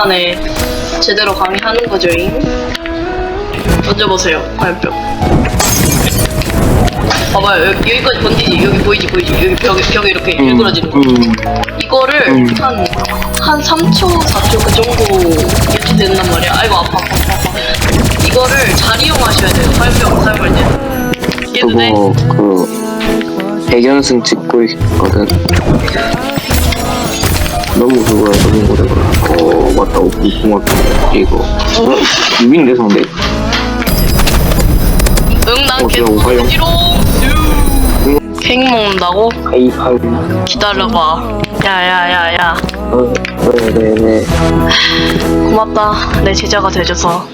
안에 제대로 강의하는 거죠. 잉? 던져보세요. 화염병. 봐봐요. 여기, 여기까지 번지지. 여기 보이지, 보이지. 여기 벽에, 벽에 이렇게 일그러지는 거. 음, 이거를 음. 한, 한 3초, 4초 그 정도 이렇게 된단 말이야. 아이고, 아파, 아파, 아파. 이거를 잘 이용하셔야 돼요. 화염병 사용할 때. 이해도 돼? 그 백연승 찍고 있거든. 너무 그거야 너무 오래 걸려. 어 맞다 오픈고등학교 이거 유인대 상대. 응, 난 어, 계속. 지롱 케이크 먹는다고? 하이파이. 기다려봐. 야야야야. 어 네네네. 고맙다. 내 제자가 돼줘서.